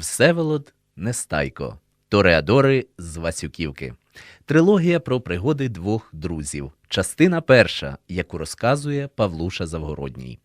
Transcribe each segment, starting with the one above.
Всеволод Нестайко. Тореадори з Васюківки. Трилогія про пригоди двох друзів. Частина перша, яку розказує Павлуша Завгородній.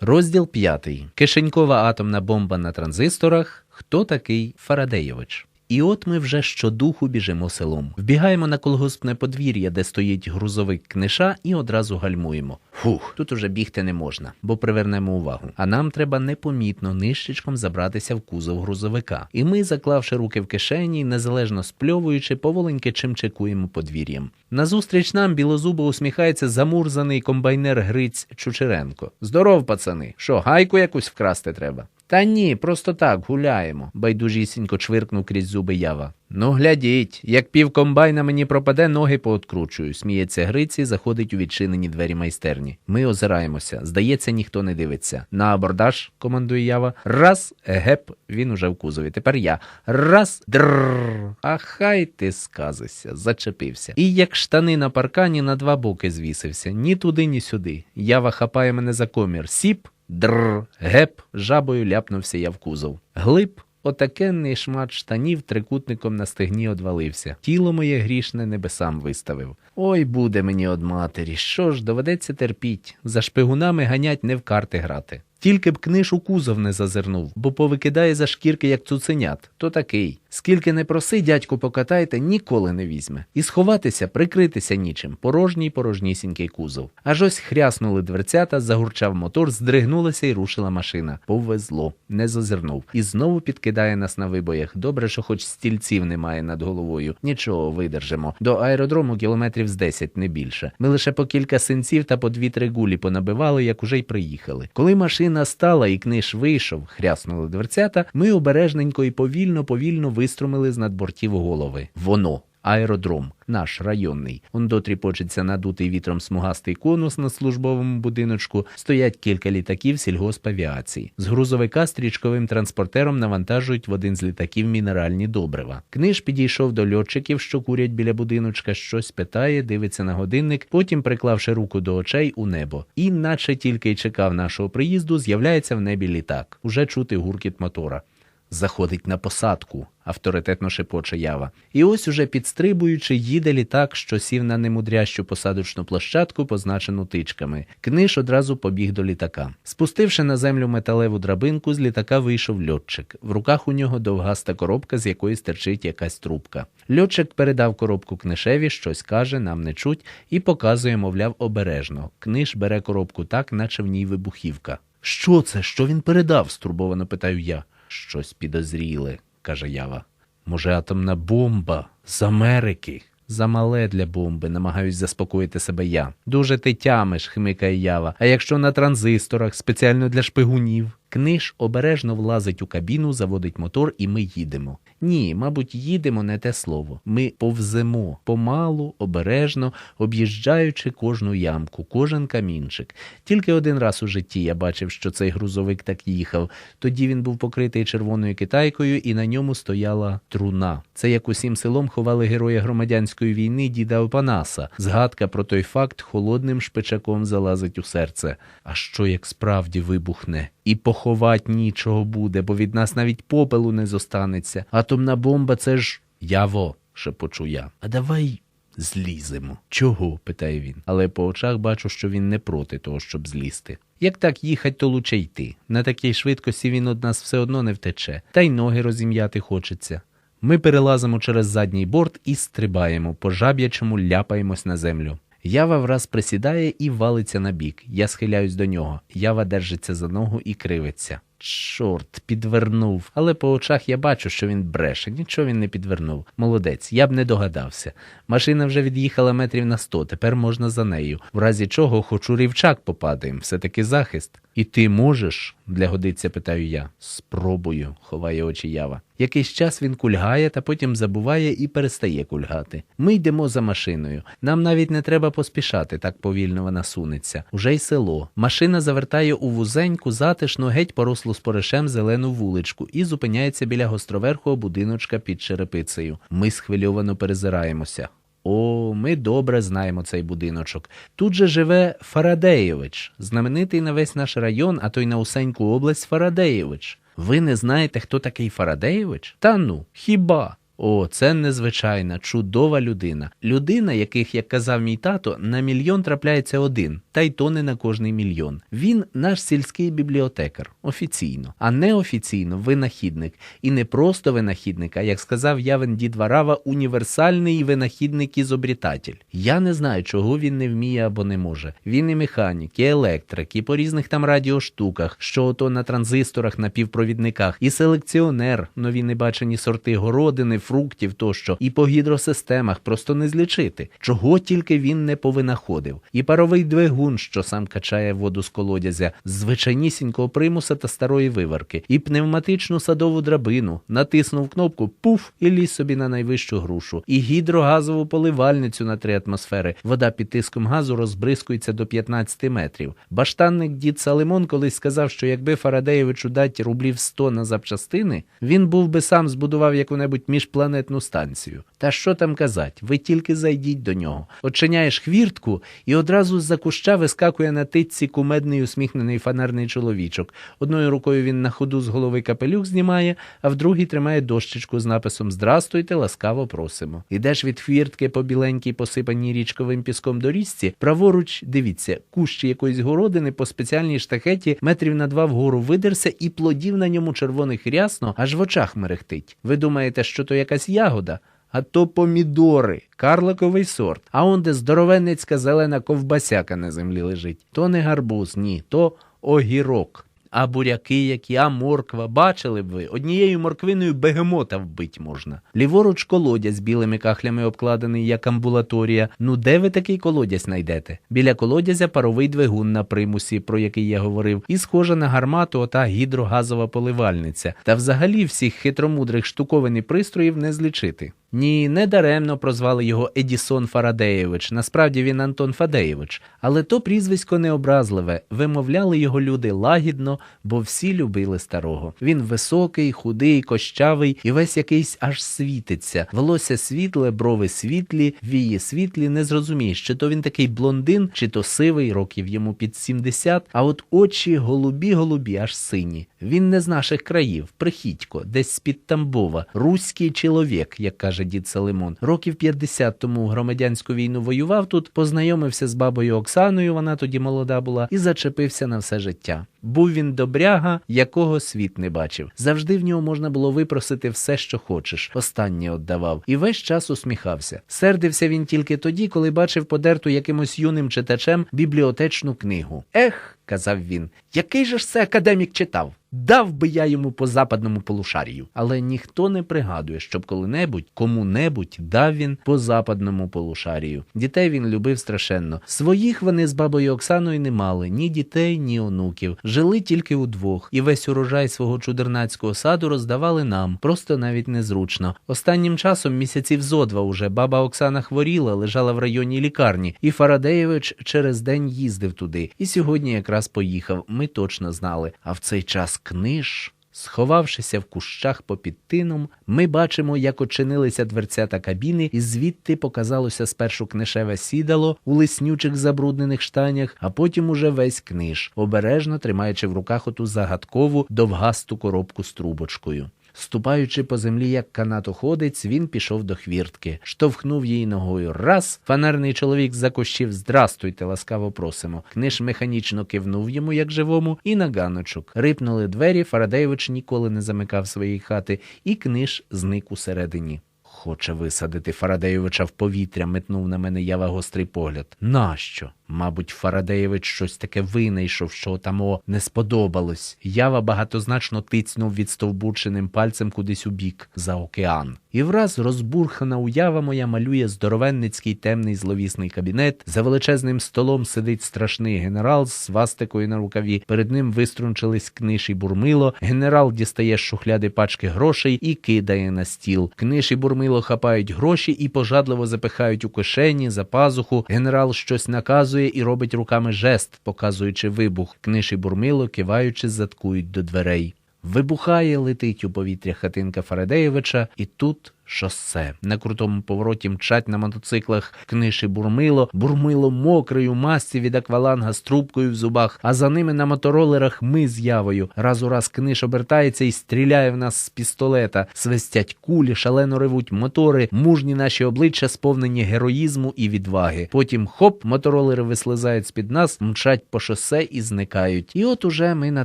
Розділ п'ятий. Кишенькова атомна бомба на транзисторах. Хто такий Фарадеєвич? І от ми вже щодуху біжимо селом. Вбігаємо на колгоспне подвір'я, де стоїть грузовик книша, і одразу гальмуємо. Фух, тут уже бігти не можна, бо привернемо увагу. А нам треба непомітно нищечком забратися в кузов грузовика. І ми, заклавши руки в кишені, незалежно спльовуючи, поволеньки чимчикуємо подвір'ям. Назустріч нам білозубо усміхається замурзаний комбайнер Гриць Чучеренко. Здоров, пацани! Що, гайку якусь вкрасти треба? Та ні, просто так гуляємо, байдужісінько чвиркнув крізь зуби ява. Ну, глядіть, як пів комбайна мені пропаде, ноги пооткручую. Сміється Гриці, заходить у відчинені двері майстерні. Ми озираємося. Здається, ніхто не дивиться. На абордаж, командує ява. Раз, геп, він уже в кузові. Тепер я. Раз, дрррр. А хай ти сказися, зачепився. І як штани на паркані на два боки звісився. Ні туди, ні сюди. Ява хапає мене за комір. Сіп. Др, геп, жабою ляпнувся я в кузов. Глиб, отакенний шмат штанів трикутником на стегні одвалився. Тіло моє грішне небесам виставив. Ой, буде мені од матері, що ж, доведеться терпіть. За шпигунами ганять не в карти грати. Тільки б книж у кузов не зазирнув, бо повикидає за шкірки, як цуценят. То такий. Скільки не проси, дядьку, покатайте, ніколи не візьме. І сховатися, прикритися нічим. Порожній порожнісінький кузов. Аж ось хряснули дверцята, загурчав мотор, здригнулася і рушила машина. Повезло, не зазирнув. І знову підкидає нас на вибоях. Добре, що хоч стільців немає над головою. Нічого, видержимо. До аеродрому кілометрів з 10, не більше. Ми лише по кілька синців та по дві-три гулі понабивали, як уже й приїхали. Коли машина стала і книж вийшов, хряснули дверцята, ми обережненько і повільно, повільно виструмили з надбортів голови. Воно. Аеродром, наш районний. Он дотріпочеться надутий вітром смугастий конус на службовому будиночку. Стоять кілька літаків сільгоспавіації. З грузовика стрічковим транспортером навантажують в один з літаків мінеральні добрива. Книж підійшов до льотчиків, що курять біля будиночка, щось питає, дивиться на годинник, потім, приклавши руку до очей у небо. І, наче тільки й чекав нашого приїзду, з'являється в небі літак. Уже чути гуркіт мотора. Заходить на посадку, авторитетно шепоче ява. І ось уже підстрибуючи, їде літак, що сів на немудрящу посадочну площадку, позначену тичками. Книж одразу побіг до літака. Спустивши на землю металеву драбинку, з літака вийшов льотчик. В руках у нього довгаста коробка, з якої стерчить якась трубка. Льотчик передав коробку книшеві, щось каже, нам не чуть, і показує, мовляв, обережно. Книж бере коробку так, наче в ній вибухівка. Що це? Що він передав? стурбовано питаю я. Щось підозріле, каже Ява. Може, атомна бомба з Америки? Замале для бомби, намагаюсь заспокоїти себе я. Дуже ти тямиш, хмикає Ява. А якщо на транзисторах, спеціально для шпигунів? Книж обережно влазить у кабіну, заводить мотор, і ми їдемо. Ні, мабуть, їдемо не те слово. Ми повземо помалу, обережно, об'їжджаючи кожну ямку, кожен камінчик. Тільки один раз у житті я бачив, що цей грузовик так їхав. Тоді він був покритий червоною китайкою, і на ньому стояла труна. Це як усім селом ховали героя громадянської війни діда Опанаса. Згадка про той факт холодним шпичаком залазить у серце. А що як справді вибухне? І поховать нічого буде, бо від нас навіть попелу не зостанеться. Атомна бомба це ж яво, шепочу я. А давай зліземо. Чого? питає він. Але по очах бачу, що він не проти того, щоб злізти. Як так їхать, то лучше йти. На такій швидкості він од нас все одно не втече, та й ноги розім'яти хочеться. Ми перелазимо через задній борт і стрибаємо, по жаб'ячому ляпаємось на землю. Ява враз присідає і валиться на бік. Я схиляюсь до нього. Ява держиться за ногу і кривиться. Чорт, підвернув. Але по очах я бачу, що він бреше. Нічого він не підвернув. Молодець, я б не догадався. Машина вже від'їхала метрів на сто, тепер можна за нею. В разі чого хоч у рівчак попадаємо, все-таки захист. І ти можеш? для годиться, питаю я. Спробую, ховає очі ява. Якийсь час він кульгає, та потім забуває і перестає кульгати. Ми йдемо за машиною. Нам навіть не треба поспішати, так повільно вона сунеться. Уже й село. Машина завертає у вузеньку, затишну, геть порослу споришем зелену вуличку і зупиняється біля гостроверхого будиночка під черепицею. Ми схвильовано перезираємося. О, ми добре знаємо цей будиночок. Тут же живе Фарадеєвич, знаменитий на весь наш район, а то й на усеньку область Фарадеєвич. Ви не знаєте, хто такий Фарадеєвич? Та ну, хіба? О, це незвичайна, чудова людина. Людина, яких, як казав мій тато, на мільйон трапляється один, та й то не на кожний мільйон. Він наш сільський бібліотекар, офіційно, а неофіційно винахідник. І не просто винахідник, а як сказав Явен Дід Варава, універсальний винахідник і зобрітатель. Я не знаю, чого він не вміє або не може. Він і механік, і електрик, і по різних там радіоштуках, що ото на транзисторах, на півпровідниках, і селекціонер, нові небачені сорти городини фруктів тощо, і по гідросистемах просто не злічити, чого тільки він не повинаходив. І паровий двигун, що сам качає воду з колодязя, звичайнісінького примуса та старої виварки, і пневматичну садову драбину, натиснув кнопку пуф і ліз собі на найвищу грушу, і гідрогазову поливальницю на три атмосфери. Вода під тиском газу розбризкується до 15 метрів. Баштанник дід Салимон колись сказав, що якби Фарадеєвичу дати рублів 100 на запчастини, він був би сам збудував яку-небудь міжпланетну станцію. Та що там казать? Ви тільки зайдіть до нього. Очиняєш хвіртку, і одразу з-за куща вискакує на титці кумедний усміхнений фанерний чоловічок. Одною рукою він на ходу з голови капелюх знімає, а в другій тримає дощечку з написом Здрастуйте, ласкаво просимо. Ідеш від хвіртки по біленькій, посипаній річковим піском доріжці, праворуч, дивіться, кущі якоїсь городини по спеціальній штахеті метрів на два вгору видерся, і плодів на ньому червоних рясно, аж в очах мерехтить. Ви думаєте, що то якась ягода? А то помідори, карликовий сорт. А он де здоровенницька зелена ковбасяка на землі лежить. То не гарбуз, ні, то огірок. А буряки, які, а морква, бачили б ви, однією морквиною бегемота вбить можна. Ліворуч колодязь білими кахлями обкладений, як амбулаторія. Ну де ви такий колодязь знайдете? Біля колодязя паровий двигун на примусі, про який я говорив, і схожа на гармату ота гідрогазова поливальниця. Та взагалі всіх хитромудрих штуковин і пристроїв не злічити. Ні, не даремно прозвали його Едісон Фарадеєвич. Насправді він Антон Фадеєвич. Але то прізвисько необразливе. Вимовляли його люди лагідно, бо всі любили старого. Він високий, худий, кощавий і весь якийсь аж світиться. Волосся світле, брови світлі, вії світлі. Не зрозумієш, чи то він такий блондин, чи то сивий, років йому під 70, а от очі голубі-голубі, аж сині. Він не з наших країв, прихідько, десь з-під Тамбова, руський чоловік, як каже дід Салимон. Років 50 тому громадянську війну воював тут, познайомився з бабою Оксаною, вона тоді молода була, і зачепився на все життя. Був він добряга, якого світ не бачив. Завжди в нього можна було випросити все, що хочеш. Останнє віддавав, і весь час усміхався. Сердився він тільки тоді, коли бачив подерту якимось юним читачем бібліотечну книгу. Ех, казав він, який же ж це академік читав? Дав би я йому по западному полушарію. Але ніхто не пригадує, щоб коли-небудь кому-небудь дав він по западному полушарію. Дітей він любив страшенно. Своїх вони з бабою Оксаною не мали ні дітей, ні онуків. Жили тільки удвох, і весь урожай свого чудернацького саду роздавали нам, просто навіть незручно. Останнім часом місяців зо два уже баба Оксана хворіла, лежала в районній лікарні, і Фарадеєвич через день їздив туди. І сьогодні якраз поїхав. Ми точно знали. А в цей час книж. Сховавшися в кущах попід тином, ми бачимо, як очинилися дверцята кабіни, і звідти показалося спершу книшеве сідало у лиснючих забруднених штанях, а потім уже весь книж, обережно тримаючи в руках оту загадкову довгасту коробку з трубочкою. Ступаючи по землі, як канатоходець, він пішов до хвіртки, штовхнув її ногою. Раз фанерний чоловік закощив Здрастуйте, ласкаво просимо. Книж механічно кивнув йому, як живому, і на ганочок. Рипнули двері. Фарадеєвич ніколи не замикав своєї хати, і книж зник усередині. Хоче висадити Фарадеєвича в повітря, метнув на мене ява гострий погляд. Нащо? Мабуть, Фарадеєвич щось таке винайшов, що тамо не сподобалось. Ява багатозначно тицнув відстовбурченим пальцем кудись у бік за океан. І враз розбурхана уява моя малює здоровенницький темний зловісний кабінет. За величезним столом сидить страшний генерал з свастикою на рукаві. Перед ним виструнчились книж і бурмило. Генерал дістає з шухляди пачки грошей і кидає на стіл. Книж і бурмило хапають гроші і пожадливо запихають у кишені за пазуху. Генерал щось наказує і робить руками жест, показуючи вибух. Книж і бурмило, киваючи, заткують до дверей. Вибухає, летить у повітря хатинка Фарадеєвича, і тут Шосе. На крутому повороті мчать на мотоциклах книж бурмило, бурмило мокрий у масці від акваланга з трубкою в зубах, а за ними на моторолерах ми з явою. Раз у раз книж обертається і стріляє в нас з пістолета. Свистять кулі, шалено ревуть мотори, мужні наші обличчя сповнені героїзму і відваги. Потім хоп, моторолери вислизають з-під нас, мчать по шосе і зникають. І от уже ми на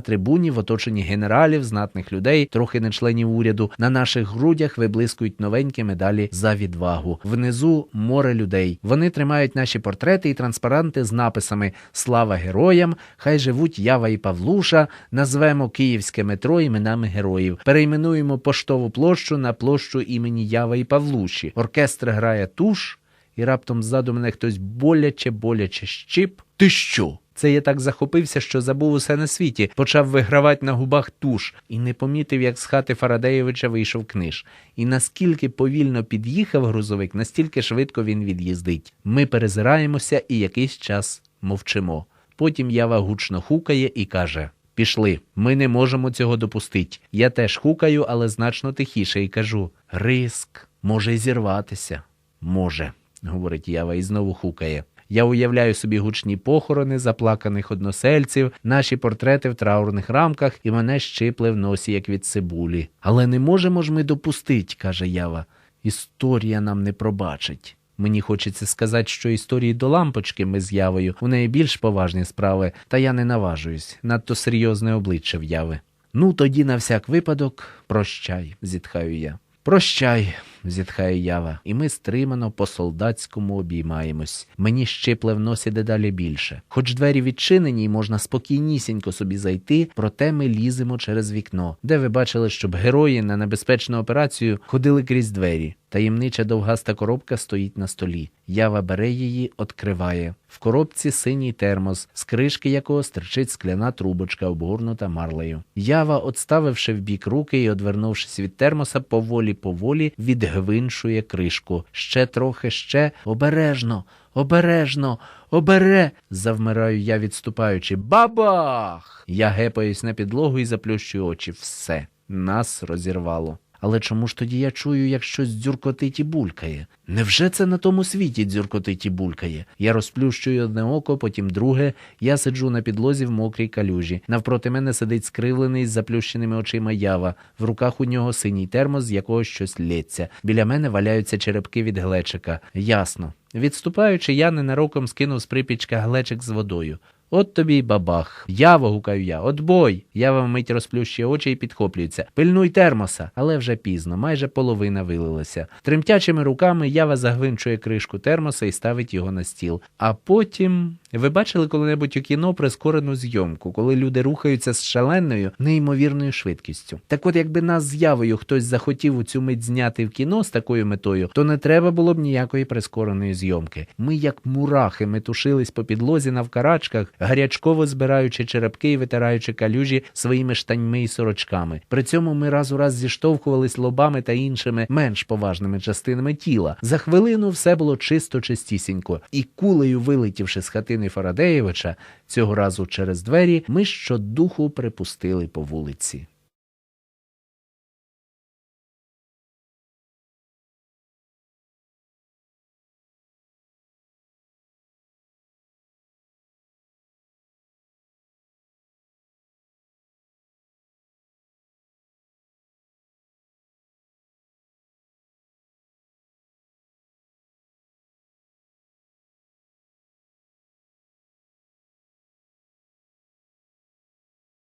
трибуні в оточенні генералів, знатних людей, трохи не членів уряду. На наших грудях виблискують новенькі медалі за відвагу. Внизу море людей. Вони тримають наші портрети і транспаранти з написами Слава героям! Хай живуть Ява і Павлуша. Назвемо київське метро іменами героїв. Перейменуємо поштову площу на площу імені Ява і Павлуші. Оркестр грає туш, і раптом ззаду мене хтось боляче, боляче щип. Ти що? Це я так захопився, що забув усе на світі, почав вигравати на губах туш і не помітив, як з хати Фарадеєвича вийшов книж. І наскільки повільно під'їхав грузовик, настільки швидко він від'їздить. Ми перезираємося і якийсь час мовчимо. Потім Ява гучно хукає і каже: Пішли, ми не можемо цього допустити. Я теж хукаю, але значно тихіше, і кажу: Риск, може зірватися. Може, говорить Ява і знову хукає. Я уявляю собі гучні похорони заплаканих односельців, наші портрети в траурних рамках, і мене щипле в носі, як від цибулі. Але не можемо ж ми допустить, каже Ява. Історія нам не пробачить. Мені хочеться сказати, що історії до лампочки ми з явою, у неї більш поважні справи, та я не наважуюсь, надто серйозне обличчя в яви. Ну, тоді на всяк випадок, прощай, зітхаю я. Прощай, зітхає ява, і ми стримано по солдатському обіймаємось. Мені щипле в носі дедалі більше. Хоч двері відчинені, і можна спокійнісінько собі зайти, проте ми ліземо через вікно, де ви бачили, щоб герої на небезпечну операцію ходили крізь двері. Таємнича довгаста коробка стоїть на столі. Ява бере її, откриває. В коробці синій термос, з кришки якого стирчить скляна трубочка, обгорнута марлею. Ява, отставивши в бік руки і одвернувшись від термоса, поволі-поволі відгвиншує кришку. Ще трохи, ще обережно, обережно, обере. завмираю я, відступаючи. Бабах! Я гепаюсь на підлогу і заплющую очі. Все, нас розірвало. Але чому ж тоді я чую, як щось дзюркотить і булькає? Невже це на тому світі дзюркотить і булькає? Я розплющую одне око, потім друге. Я сиджу на підлозі в мокрій калюжі. Навпроти мене сидить скривлений з заплющеними очима ява. В руках у нього синій термос, з якого щось лється. Біля мене валяються черепки від глечика. Ясно. Відступаючи, я ненароком скинув з припічка глечик з водою. От тобі бабах. Яво, гукаю я, отбой. Ява вмить розплющує очі і підхоплюється. Пильнуй термоса, але вже пізно, майже половина вилилася. Тремтячими руками ява загвинчує кришку термоса і ставить його на стіл. А потім. Ви бачили коли-небудь у кіно прискорену зйомку, коли люди рухаються з шаленою, неймовірною швидкістю. Так от, якби нас з явою хтось захотів у цю мить зняти в кіно з такою метою, то не треба було б ніякої прискореної зйомки. Ми, як мурахи, метушились по підлозі навкарачках, гарячково збираючи черепки і витираючи калюжі своїми штаньми і сорочками. При цьому ми раз у раз зіштовхувались лобами та іншими менш поважними частинами тіла. За хвилину все було чисто чистісінько, і кулею вилетівши з хатини Фарадеєвича, цього разу через двері, ми щодуху припустили по вулиці.